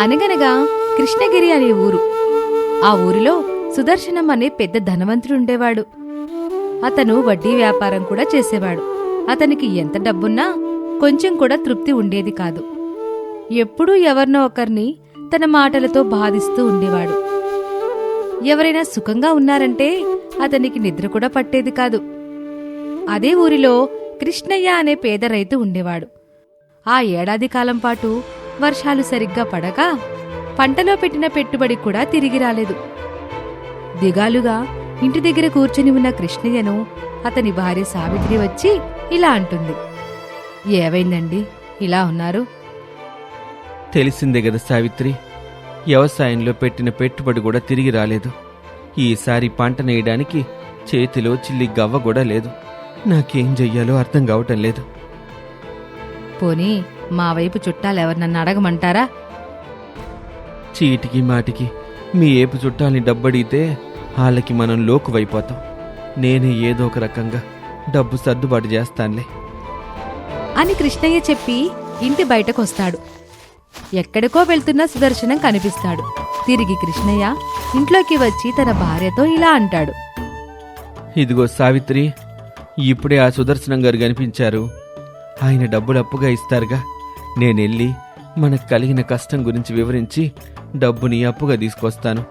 అనగనగా కృష్ణగిరి అనే ఊరు. ఆ ఊరిలో సుదర్శనం అనే పెద్ద ధనవంతుడు ఉండేవాడు అతను వడ్డీ వ్యాపారం కూడా చేసేవాడు. అతనికి ఎంత డబ్బున్నా కొంచెం కూడా తృప్తి ఉండేది కాదు. ఎప్పుడూ ఎవరినో ఒకరిని తన మాటలతో బాధిస్తూ ఉండేవాడు. ఎవరైనా సుఖంగా ఉన్నారంటే అతనికి నిద్ర కూడా పట్టేది కాదు. అదే ఊరిలో కృష్ణయ్య అనే పేద రైతు ఉండేవాడు. ఆ ఏడాది కాలం పాటు వర్షాలు సరిగ్గా పడక పంటలో పెట్టిన పెట్టుబడి కూడా తిరిగి రాలేదు. దిగాలుగా ఇంటి దగ్గర కూర్చుని ఉన్న కృష్ణయ్యను అతని భార్య సావిత్రి వచ్చి ఇలా అంటుంది. ఏవైందండి ఇలా ఉన్నారు? తెలిసిందే కదా సావిత్రి వ్యవసాయంలో పెట్టిన పెట్టుబడి కూడా తిరిగి రాలేదు. ఈసారి పంట నేయడానికి చేతిలో చిల్లి గవ్వ కూడా లేదు. నాకేం చెయ్యాలో అర్థం కావటం లేదు. పోనీ మా వైపు చుట్టాలు ఎవరినన్నా అడగమంటారా? చీటికి మాటికి మీ ఏపు చుట్టాలని డబ్బడిగితే వాళ్ళకి మనం లోకువైపోతాం. నేనే ఏదో ఒక రకంగా డబ్బు సర్దుబాటు చేస్తానులే. అని కృష్ణయ్య చెప్పి ఇంటి బయటకొస్తాడు. ఎక్కడికో వెళ్తున్న సుదర్శనం కనిపిస్తాడు. తిరిగి కృష్ణయ్య ఇంట్లోకి వచ్చి తన భార్యతో ఇలా అంటాడు. ఇదిగో సావిత్రి ఇప్పుడే ఆ సుదర్శనం గారు కనిపించారు. ఆయన డబ్బులు అప్పుగా ఇస్తారుగా. నేనెళ్ళి మనకు కలిగిన కష్టం గురించి వివరించి డబ్బుని అప్పుగా తీసుకొస్తాను.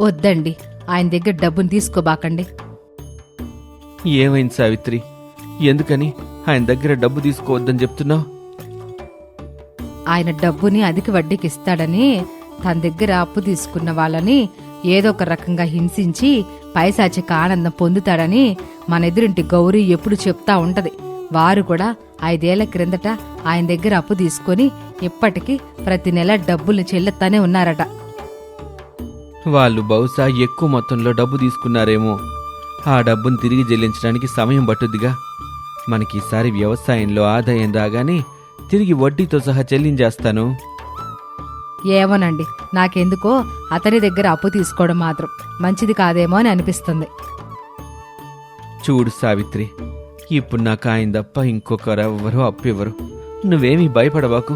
వద్దండి. ఆయన దగ్గర డబ్బును తీసుకోబాకండి. ఏమైంది సావిత్రి? ఎందుకని? ఆయన దగ్గర డబ్బు తీసుకోవద్దని చెప్తున్నావు? ఆయన డబ్బుని అధిక వడ్డీకి ఇస్తాడని తన దగ్గర అప్పు తీసుకున్న వాళ్ళని ఏదో ఒక రకంగా హింసించి పైశాచిక ఆనందం పొందుతాడని మన ఎదురింటి గౌరీ ఎప్పుడు చెప్తా ఉంటది. వారు కూడా ఐదేళ్ళ క్రిందట ఆయన దగ్గర అప్పు తీసుకొని ఇప్పటికీ ప్రతి నెల డబ్బులు చెల్లుతానే ఉన్నారట. వాళ్ళు బహుశా ఎక్కువ మొత్తంలో డబ్బు తీసుకున్నారేమో. ఆ డబ్బును తిరిగి చెల్లించడానికి సమయం పట్టుద్దిగా. మనకి ఈసారి వ్యవసాయంలో ఆదాయం రాగానే తిరిగి వడ్డీతో సహా చెల్లించేస్తాను. ఏమోనండి నాకెందుకో అతని దగ్గర అప్పు తీసుకోవడం మాత్రం మంచిది కాదేమో అని అనిపిస్తుంది. చూడు సావిత్రి ఇప్పుడు నాకు ఆయన తప్ప ఇంకొకరెవ్వరూ అప్పివ్వరు. నువ్వేమీ భయపడవాకు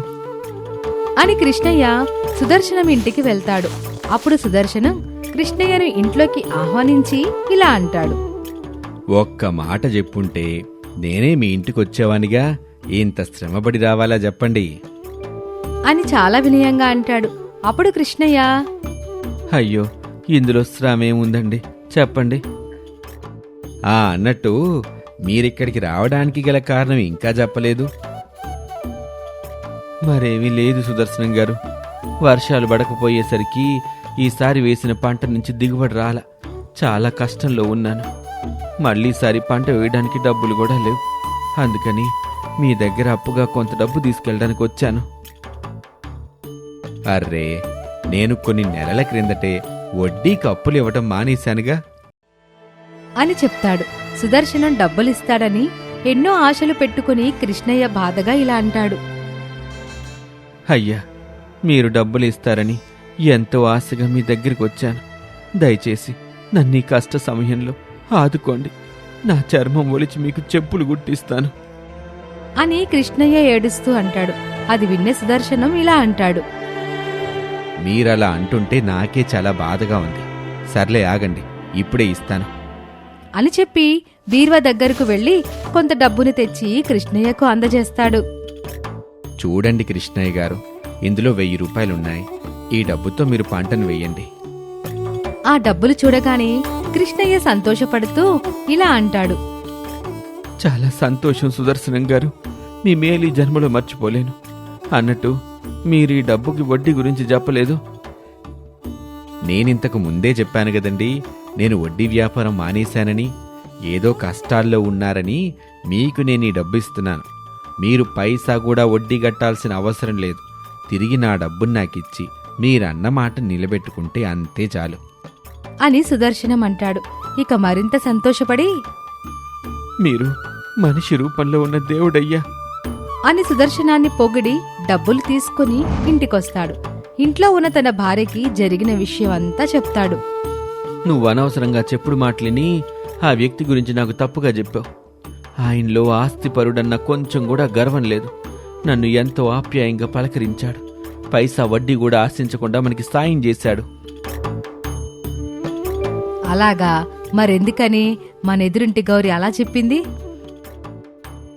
అని కృష్ణయ్య సుదర్శనం ఇంటికి వెళ్తాడు. అప్పుడు సుదర్శనం కృష్ణయ్యను ఇంట్లోకి ఆహ్వానించి ఇలా అంటాడు. ఒక్క మాట చెప్పుంటే నేనే మీ ఇంటికి వచ్చేవానిగా ఇంత శ్రమపడి రావాలా చెప్పండి. అని చాలా వినయంగా అంటాడు. అప్పుడు కృష్ణయ్య అయ్యో ఇందులో శ్రమేముందండి? చెప్పండి. ఆ అన్నట్టు మీరిక్కడికి రావడానికి గల కారణం ఇంకా చెప్పలేదు. మరేమీ లేదు సుదర్శనం గారు. వర్షాలు పడకపోయేసరికి ఈసారి వేసిన పంట నుంచి దిగుబడి రాల. చాలా కష్టంలో ఉన్నాను. మళ్ళీసారి పంట వేయడానికి డబ్బులు కూడా లేవు. అందుకని మీ దగ్గర అప్పుగా కొంత డబ్బు తీసుకెళ్ళడానికి వచ్చాను. అర్రే నేను కొన్ని నెలల క్రిందటే వడ్డీకి అప్పులు ఇవ్వటం మానేశానుగా. అని చెప్తాడు. సుదర్శనం డబ్బులిస్తాడని ఎన్నో ఆశలు పెట్టుకుని కృష్ణయ్య బాధగా ఇలా అంటాడు. అయ్యా మీరు డబ్బులు ఇస్తారని ఎంతో ఆశగా మీ దగ్గరికి వచ్చాను. దయచేసి నన్ను ఈ కష్ట సమయంలో ఆదుకోండి. నా చర్మం ఒలిచి మీకు చెప్పులు గుట్టిస్తాను. అని కృష్ణయ్య ఏడుస్తూ అంటాడు. అది విన్న సుదర్శనం ఇలా అంటాడు. మీరలా అంటుంటే నాకే చాలా బాధగా ఉంది. సర్లే ఆగండి. ఇప్పుడే ఇస్తాను. అని చెప్పి బీర్వా దగ్గరకు వెళ్ళి కొంత డబ్బుని తెచ్చి కృష్ణయ్యకు అందజేస్తాడు. చూడండి కృష్ణయ్య గారు ఇందులో వెయ్యి రూపాయలున్నాయి. ఈ డబ్బుతో మీరు పంటను వేయండి. ఆ డబ్బులు చూడగానే కృష్ణయ్య సంతోషపడుతూ ఇలా అంటాడు. చాలా సంతోషం సుదర్శనం గారు మీ మేలు ఈ జన్మలో మర్చిపోలేను. అన్నట్టు మీరు ఈ డబ్బుకి వడ్డీ గురించి చెప్పలేదు. నేనింతకు ముందే చెప్పాను కదండి నేను వడ్డీ వ్యాపారం మానేశానని ఏదో కష్టాల్లో ఉన్నారని మీకు నేను ఈ డబ్బు ఇస్తున్నాను మీరు పైసా కూడా వడ్డీ కట్టాల్సిన అవసరం లేదు. తిరిగి నా డబ్బును నాకిచ్చి మీరన్న మాట నిలబెట్టుకుంటే అంతే చాలు. అని సుదర్శనం అంటాడు. ఇక మరింత సంతోషపడి మీరు మనిషి రూపంలో ఉన్న దేవుడయ్యా. అని సుదర్శనాన్ని పొగిడి డబ్బులు తీసుకుని ఇంటికొస్తాడు. ఇంట్లో ఉన్న తన భార్యకి జరిగిన విషయం అంతా చెప్తాడు. నువ్వు అనవసరంగా చెప్పుడు మాటలిని ఆ వ్యక్తి గురించి నాకు తప్పుగా చెప్పావు. ఆయనలో ఆస్తిపరుడన్న కొంచెం కూడా గర్వం లేదు. నన్ను ఎంతో ఆప్యాయంగా పలకరించాడు. పైసా వడ్డీ కూడా ఆశించకుండా మనకి సాయం చేశాడు. అలాగా? మరెందుకని? మన ఎదురింటి గౌరి అలా చెప్పింది?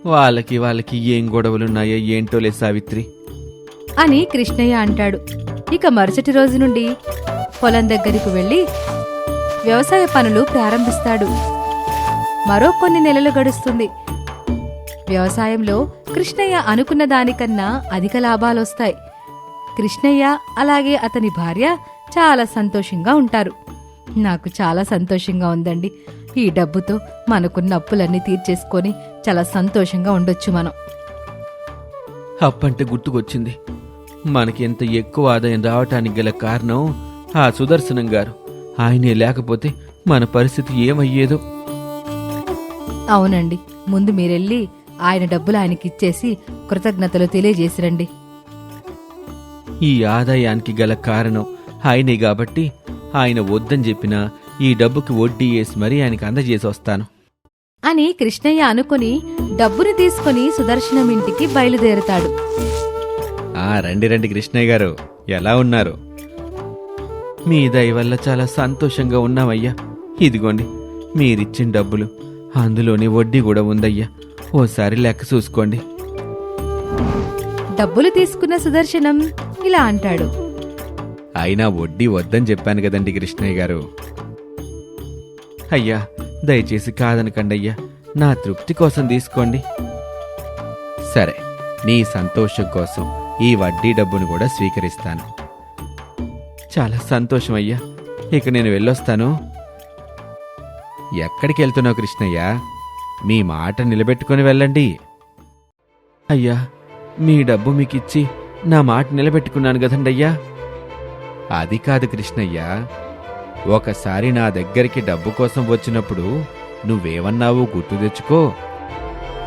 వాళ్ళకి వాళ్ళకి ఏం గొడవలున్నాయో ఏంటోలే సావిత్రి. అని కృష్ణయ్య అంటాడు. ఇక మరుసటి రోజు నుండి పొలం దగ్గరికి వెళ్ళి వ్యవసాయ పనులు ప్రారంభిస్తాడు. మరో కొన్ని నెలలు గడుస్తుంది. వ్యవసాయంలో కృష్ణయ్య అనుకున్న దానికన్నా అధిక లాభాలొస్తాయి. కృష్ణయ్య అలాగే అతని భార్య చాలా సంతోషంగా ఉంటారు. నాకు చాలా సంతోషంగా ఉందండి. ఈ డబ్బుతో మనకున్న అప్పులన్నీ తీర్చేసుకొని చాలా సంతోషంగా ఉండొచ్చు మనం. అప్పంటే గుర్తుకొచ్చింది. మనకి ఎంత ఎక్కువ ఆదాయం రావటానికి గల కారణం ఆ సుదర్శనం గారు. ఆయనే లేకపోతే మన పరిస్థితి ఏమయ్యేదో? అవునండి. ముందు మీరెళ్ళి ఆయన డబ్బులు ఆయనకిచ్చేసి కృతజ్ఞతలు తెలియజేసిరండి. ఈ ఆదాయానికి గల కారణం ఆయనే కాబట్టి ఆయన వద్దని చెప్పినా ఈ డబ్బుకి వడ్డీ వేసి మరీ ఆయనకి అందజేసి వస్తాను. అని కృష్ణయ్య అనుకుని డబ్బుని తీసుకుని సుదర్శనం ఇంటికి బయలుదేరుతాడు. ఆ రండి రండి కృష్ణయ్య గారు. ఎలా ఉన్నారు? మీ దయ వల్ల చాలా సంతోషంగా ఉన్నామయ్యా. ఇదిగోండి మీరిచ్చిన డబ్బులు. అందులోని వడ్డీ కూడా ఉందయ్యా. ఓసారి లెక్క చూసుకోండి. డబ్బులు తీసుకున్న సుదర్శనం ఇలా అంటాడు. అయినా వడ్డీ వద్దని చెప్పాను కదండి కృష్ణయ్య గారు. అయ్యా దయచేసి కాదనకండి అయ్యా నా తృప్తి కోసం తీసుకోండి. సరే నీ సంతోషం కోసం ఈ వడ్డీ డబ్బును కూడా స్వీకరిస్తాను. చాలా సంతోషం అయ్యా. ఇక నేను వెళ్ళొస్తాను. ఎక్కడికి వెళ్తున్నావు కృష్ణయ్య? మీ మాట నిలబెట్టుకుని వెళ్ళండి. అయ్యా మీ డబ్బు మీకిచ్చి నా మాట నిలబెట్టుకున్నాను కదండయ్యా. అది కాదు కృష్ణయ్య. ఒకసారి నా దగ్గరికి డబ్బు కోసం వచ్చినప్పుడు నువ్వేమన్నావు గుర్తు తెచ్చుకో.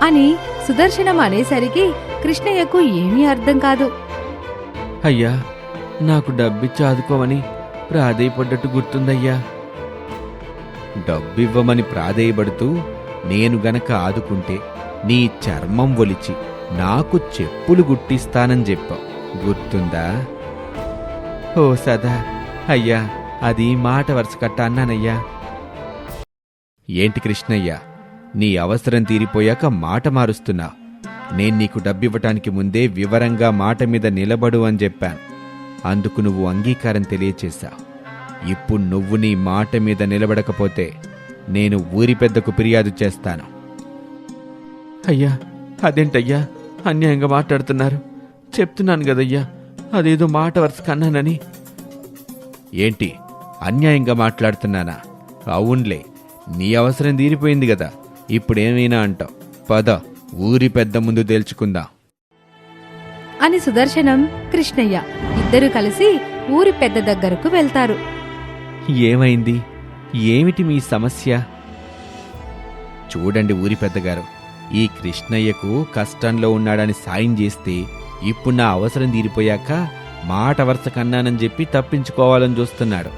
అని సుదర్శనం అనేసరికి కృష్ణయ్యకు ఏమీ అర్థం కాదు. అయ్యా నాకు డబ్బిచ్చి ఆదుకోమని ప్రాధేయపడ్డట్టు గుర్తుందయ్యా. డబ్బివ్వమని ప్రాధేయపడుతూ నేను గనక ఆదుకుంటే నీ చర్మం ఒలిచి నాకు చెప్పులు గుట్టిస్తానని చెప్పావు గుర్తుందా? ఓ సదా. అయ్యా అది మాట వరుస కట్ట అన్నానయ్యా. ఏంటి కృష్ణయ్య నీ అవసరం తీరిపోయాక మాట మారుస్తున్నా. నేను నీకు డబ్బివ్వటానికి ముందే వివరంగా మాట మీద నిలబడు అని చెప్పాను. అందుకు నువ్వు అంగీకారం తెలియచేశావు. ఇప్పుడు నువ్వు నీ మాట మీద నిలబడకపోతే నేను ఊరి పెద్దకు ఫిర్యాదు చేస్తాను. అయ్యా అదేంటయ్యా? అన్యాయంగా మాట్లాడుతున్నారు. చెప్తున్నాను కదయ్యా అదేదో మాట వరుస కన్నానని. ఏంటి? అన్యాయంగా మాట్లాడుతున్నానా? అవునులే నీ అవసరం తీరిపోయింది కదా. ఇప్పుడేమైనా అంటావు. పద ఊరి పెద్ద ముందు తేల్చుకుందాం. అని సుదర్శనం కృష్ణయ్య ఇద్దరు కలిసి ఊరి పెద్ద దగ్గరకు వెళ్తారు. ఏమైంది? ఏమిటి మీ సమస్య? చూడండి ఊరి పెద్దగారు ఈ కృష్ణయ్యకు కష్టంలో ఉన్నాడని సాయం చేస్తే ఇప్పుడు నా అవసరం తీరిపోయాక మాట వరుస కన్నానని చెప్పి తప్పించుకోవాలని చూస్తున్నాడు.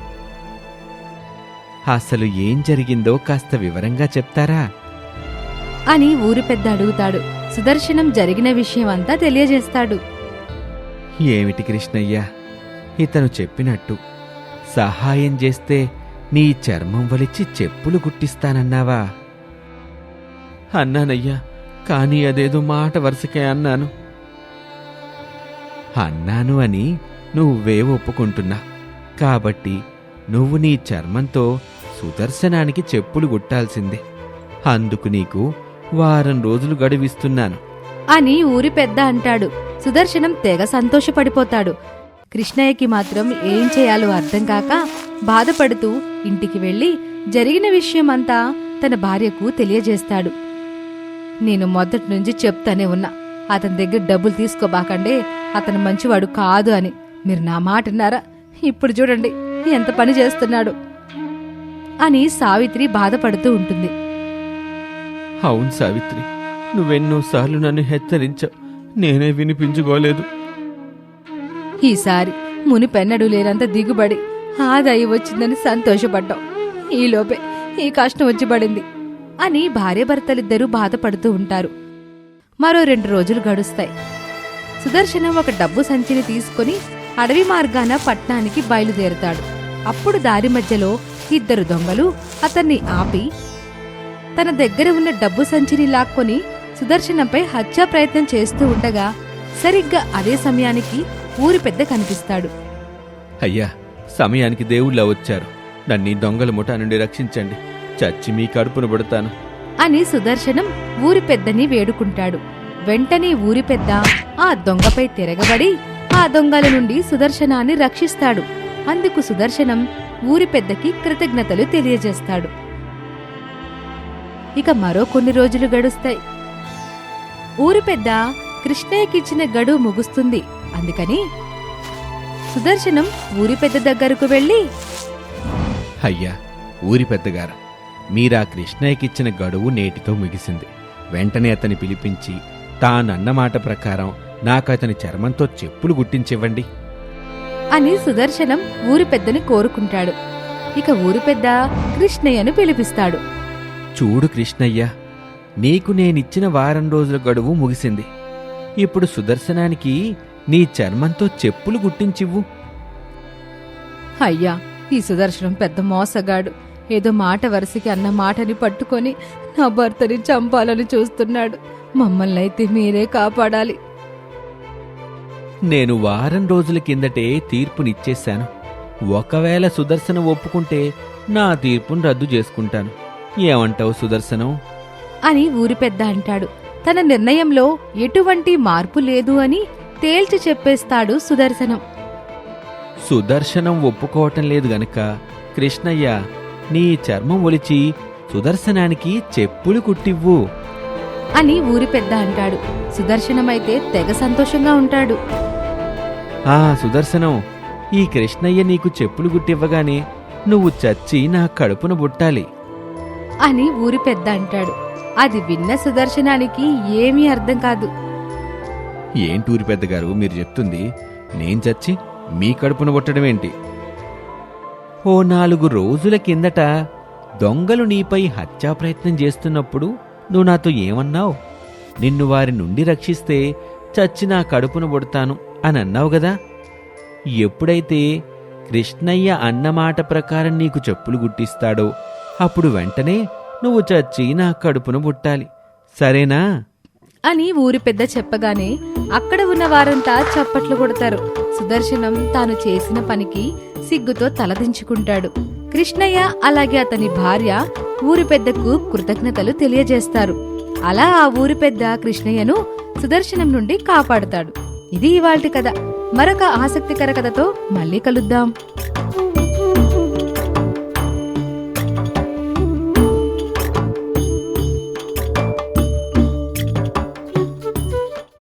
అసలు ఏం జరిగిందో కాస్త వివరంగా చెప్తారా? అని ఊరి పెద్ద అడుగుతాడు. సుదర్శనం జరిగిన విషయం అంతా తెలియజేస్తాడు. ఏమిటి కృష్ణయ్య? ఇతను చెప్పినట్టు సహాయం చేస్తే నీ చర్మం వలిచి చెప్పులు గుట్టిస్తానన్నావా? అన్నానయ్యా కానీ అదేదో మాట వరుసకే అన్నాను. అన్నాను అని నువ్వే ఒప్పుకుంటున్నా. కాబట్టి నువ్వు నీ చర్మంతో సుదర్శనానికి చెప్పులు గుట్టాల్సిందే. అందుకు నీకు వారం రోజులు గడువిస్తున్నాను. అని ఊరి పెద్ద అంటాడు. సుదర్శనం తెగ సంతోషపడిపోతాడు. కృష్ణయ్యకి మాత్రం ఏం చేయాలో అర్థం కాక బాధపడుతూ ఇంటికి వెళ్ళి జరిగిన విషయమంతా తన భార్యకు తెలియజేస్తాడు. నేను మొదటి నుంచి చెప్తానే ఉన్నా అతని దగ్గర డబ్బులు తీసుకోబాకండే అతను మంచివాడు కాదు అని. మీరు నా మాట అన్నారా? ఇప్పుడు చూడండి ఎంత పని చేస్తున్నాడు అని సావిత్రి బాధపడుతూ ఉంటుంది. అవును సావిత్రి నువ్వెన్నోసార్లు నన్ను హెచ్చరించావు. నేనే వినిపించుకోలేదు. ఈసారి మునిపెన్నడు లేనంత దిగుబడి ఆదాయం వచ్చిందని సంతోషపడ్డాం ఈలోపే ఈ కష్టం వచ్చి పడింది అని భార్యాభర్తలిద్దరూ బాధపడుతూ ఉంటారు. మరో రెండు రోజులు గడుస్తాయి. సుదర్శనం ఒక డబ్బు సంచిని తీసుకుని అడవి మార్గాన పట్నానికి బయలుదేరతాడు. అప్పుడు దారి మధ్యలో ఇద్దరు దొంగలు అతన్ని ఆపి తన దగ్గర ఉన్న డబ్బు సంచిని లాక్కొని సుదర్శనంపై హత్యా ప్రయత్నం చేస్తూ ఉండగా సరిగ్గా అదే సమయానికి ఊరి పెద్ద కనిపిస్తాడు. అయ్యా సమయానికి దేవుళ్ళ వచ్చారు. నన్ను ఈ దొంగల ముఠా నుండి రక్షించండి. చచ్చి మీ కడుపును పడతాను. అని సుదర్శనం ఊరి పెద్దని వేడుకుంటాడు. వెంటనే ఊరి పెద్ద ఆ దొంగపై తిరగబడి ఆ దొంగల నుండి సుదర్శనాన్ని రక్షిస్తాడు. అందుకు సుదర్శనం ఊరి పెద్దకి కృతజ్ఞతలు తెలియజేస్తాడు. ఇక మరో కొన్ని రోజులు గడుస్తాయి. ఊరి పెద్ద కృష్ణయ్యకిచ్చిన గడువు ముగుస్తుంది. అందుకని సుదర్శనం ఊరి పెద్ద దగ్గరకు వెళ్ళి అయ్యా ఊరి పెద్దగారు మీరా కృష్ణయ్యకిచ్చిన గడువు నేటితో ముగిసింది. వెంటనే అతని పిలిపించి తానన్న మాట ప్రకారం నాకు అతని చర్మంతో చెప్పులు గుట్టించివ్వండి. అని సుదర్శనం ఊరి పెద్దని కోరుకుంటాడు. ఇక ఊరి పెద్ద కృష్ణయ్యను పిలిపిస్తాడు. చూడు కృష్ణయ్య నీకు నేనిచ్చిన వారం రోజుల గడువు ముగిసింది. ఇప్పుడు సుదర్శనానికి నీ చర్మంతో చెప్పులు గుట్టించివ్వు. అయ్యా ఈ సుదర్శనం పెద్ద మోసగాడు. ఏదో మాట వరుసకి అన్న మాటని పట్టుకొని నా భర్తని చంపాలని చూస్తున్నాడు. మమ్మల్ని అయితే మీరే కాపాడాలి. నేను వారం రోజుల కిందటే తీర్పునిచ్చేశాను. ఒకవేళ సుదర్శనం ఒప్పుకుంటే నా తీర్పును రద్దు చేసుకుంటాను. ఏమంటావు సుదర్శనం? అని ఊరి పెద్ద అంటాడు. తన నిర్ణయంలో ఎటువంటి మార్పు లేదు అని తేల్చి చెప్పేస్తాడు సుదర్శనం. సుదర్శనం ఒప్పుకోవటం లేదు గనక కృష్ణయ్య నీ చర్మం ఒలిచి సుదర్శనానికి చెప్పులు కుట్టివ్వు. అని ఊరి పెద్ద అంటాడు. సుదర్శనమైతే తెగ సంతోషంగా ఉంటాడు. ఆ సుదర్శనం ఈ కృష్ణయ్య నీకు చెప్పులు గుట్టివ్వగానే నువ్వు చచ్చి నా కడుపున బుట్టాలి అని ఊరి పెద్ద అంటాడు. అది విన్న సుదర్శనానికి ఏమీ అర్థం కాదు. ఏంటూరి పెద్దగారు మీరు చెప్తుంది నేను చచ్చి మీ కడుపున పుట్టడమేంటి? ఓ నాలుగు రోజుల కిందట దొంగలు నీపై హత్యా ప్రయత్నం చేస్తున్నప్పుడు నువ్వు నాతో ఏమన్నావు? నిన్ను వారి నుండి రక్షిస్తే చచ్చి నా కడుపున పుడతాను అని అన్నావు కదా? ఎప్పుడైతే కృష్ణయ్య అన్నమాట ప్రకారం నీకు చెప్పులు గుట్టిస్తాడో అప్పుడు వెంటనే నువ్వు చచ్చి నా కడుపును బుట్టాలి సరేనా? అని ఊరి పెద్ద చెప్పగానే అక్కడ ఉన్న వారంతా చప్పట్లు కొడతారు. సుదర్శనం తాను చేసిన పనికి సిగ్గుతో తలదించుకుంటాడు కృష్ణయ్య అలాగే అతని భార్య ఊరి పెద్దకు కృతజ్ఞతలు తెలియజేస్తారు. అలా ఆ ఊరి పెద్ద కృష్ణయ్యను సుదర్శనం నుండి కాపాడుతాడు. ఇది ఇవాల్టి కథ. మరొక ఆసక్తికర కథతో మళ్ళీ కలుద్దాం.